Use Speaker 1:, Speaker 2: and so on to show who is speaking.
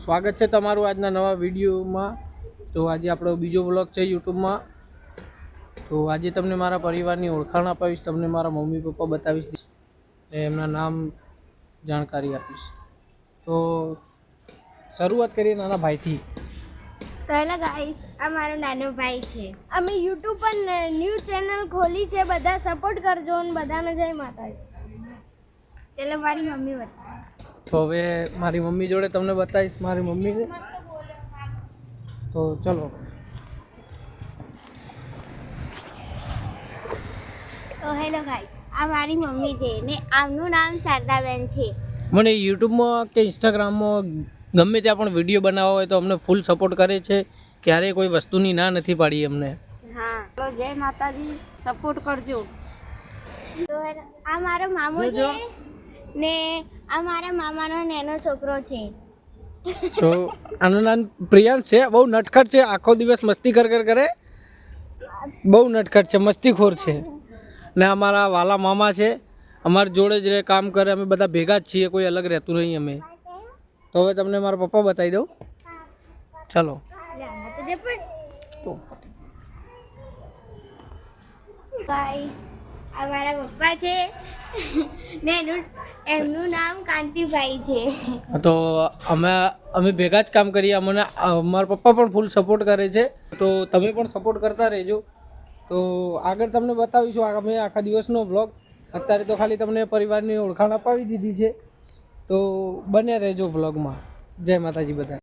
Speaker 1: સ્વાગત છે તમારું આજના નવા વિડીયોમાં. તો આજે આપણો બીજો વ્લોગ છે યુટ્યુબમાં. તો આજે તમને મારા પરિવારની ઓળખાણ અપાવીશ, તમને મારા મમ્મી પપ્પા બતાવીશ. ને એમના નામ જાણકારી આપીશ. તો શરૂઆત કરીએ નાના ભાઈથી.
Speaker 2: તો હેલો ગાઈસ આ મારો નાનો ભાઈ છે. અમે યુટ્યુબ પર ન્યૂ ચેનલ ખોલી છે, બધા સપોર્ટ કરજો અને બધાને જય માતાજી. ચલો, મારી મમ્મી બતા
Speaker 1: તો હવે મારી મમ્મી જોડે તમને બતાવીશ મારી મમ્મીને તો ચલો.
Speaker 2: હેલો ગાઈસ આ મારી મમ્મી છે ને આમનું નામ શારદાબેન છે.
Speaker 1: મને યુટ્યુબમાં કે ઇન્સ્ટાગ્રામમાં ગમે ત્યાં પણ વીડિયો બનાવવા હોય તો અમને ફૂલ સપોર્ટ કરે છે. ક્યારેય કોઈ વસ્તુની ના નથી પાડી અમને.
Speaker 2: હા. તો જય માતાજી સપોર્ટ કરજો. આ મારો મામો છે. ને આ મારા મામાનો નેનો છોકરો છે.
Speaker 1: તો આનું નામ પ્રિયાંશ છે. બહુ નટખટ છે. આખો દિવસ મસ્તી કર કર કરે. બહુ નટખટ છે. મસ્તીખોર છે. ને અમારા વાલા મામા છે. અમારી જોડે જ રહે કામ કરે. અમે બધા ભેગા જ છીએ. કોઈ અલગ રહેતું નહીં અમે. તો હવે તમને મારા પપ્પા બતાવી દઉં. ચલો.
Speaker 2: તો જે પણ
Speaker 1: તો
Speaker 2: ગાઈસ આ મારા પપ્પા છે. ને એનું એમનું નામ કાંતિભાઈ છે.
Speaker 1: તો અમે અમે ભેગા જ કામ કરીએ. અમને મારા પપ્પા પણ ફૂલ સપોર્ટ કરે છે. તો તમે પણ સપોર્ટ કરતા રહેજો. તો આગળ તમને બતાવીશું. આ અમે આખા દિવસનો બ્લોગ અત્યારે તો ખાલી તમને પરિવારની ઓળખાણ અપાવી દીધી છે. તો બન્યા રહેજો બ્લોગમાં જય માતાજી બધા